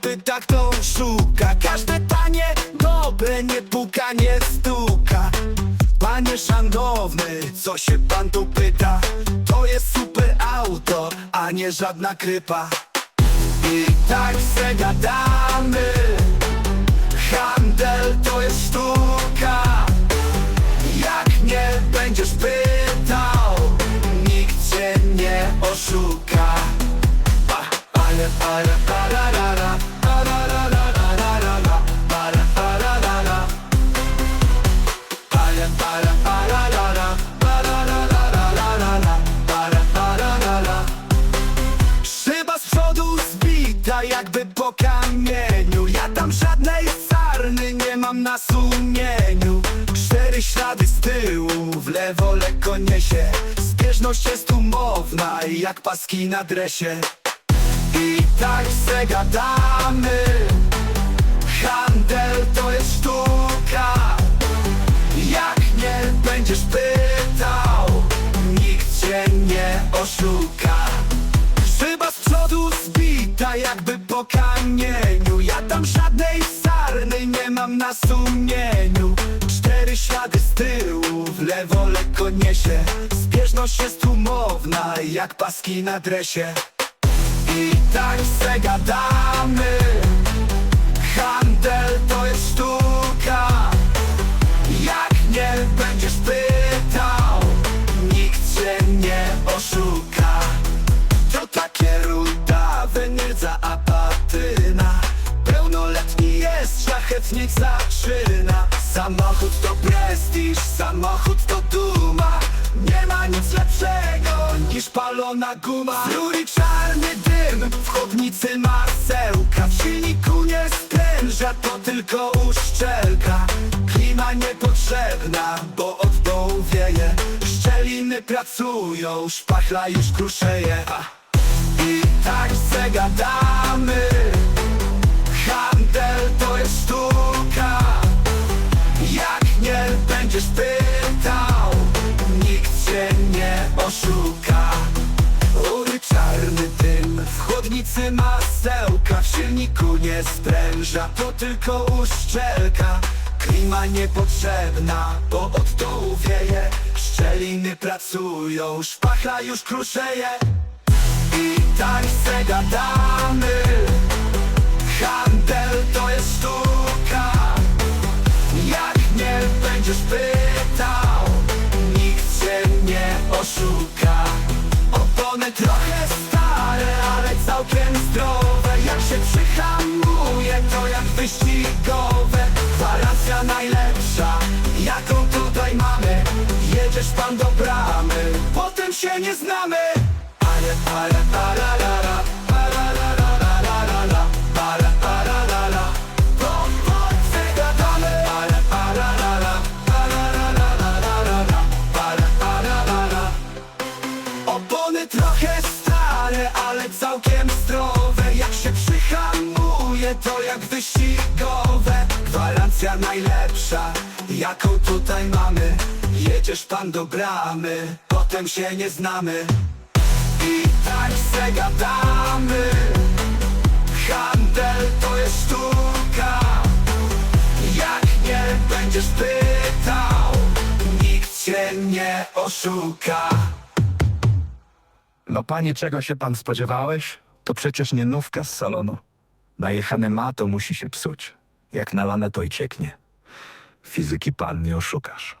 pyta, kto szuka. Każde tanie, dobre, nie puka, nie stuka. Panie szanowny, co się pan tu pyta? To jest super auto, a nie żadna krypa. I tak se gadamy kamieniu. Ja tam żadnej sarny nie mam na sumieniu. Cztery ślady z tyłu, w lewo lekko niesie. Zbieżność jest umowna jak paski na dresie. I tak se gadamy. Handel to jest sztuka. Jak nie będziesz pytał. Nikt cię nie oszuka. Szyba z przodu zbita jakby kamieniu Ja tam żadnej sarny nie mam na sumieniu. Cztery ślady z tyłu, w lewo lekko niesie. Zbieżność jest umowna jak paski na dresie jest, szlachetnik zaczyna. Samochód to prestiż, samochód to duma. Nie ma nic lepszego niż palona guma. Z rury czarny dym, w chłodnicy masełka W silniku nie spręża, to tylko uszczelka. Klima niepotrzebna, bo od dołu wieje. Szczeliny pracują, szpachla już kruszeje. I tak se gadamy chłodnicy masełka W silniku nie spręża To tylko uszczelka. Klima niepotrzebna Bo od dołu wieje Szczeliny pracują Szpachla już kruszeje. I tak se gadamy Handel to jest sztuka. Jak nie będziesz pytał Nikt cię nie oszuka. Opony trochę stare, ale całkiem zdrowe. Jak się przyhamuje, to jak wyścigowe. Gwarancja najlepsza, jaką tutaj mamy. Jedziesz pan do bramy, potem się nie znamy. Ale, ale, pararara, parararararara, to jak wyścigowe. Gwarancja najlepsza, jaką tutaj mamy. Jedziesz pan do bramy, potem się nie znamy. I tak se gadamy. Handel to jest sztuka. Jak nie będziesz pytał. Nikt cię nie oszuka. No panie, czego się pan spodziewałeś? To przecież nie nówka z salonu. Najechane ma, to musi się psuć. Jak nalane, to i cieknie. Fizyki pan nie oszukasz.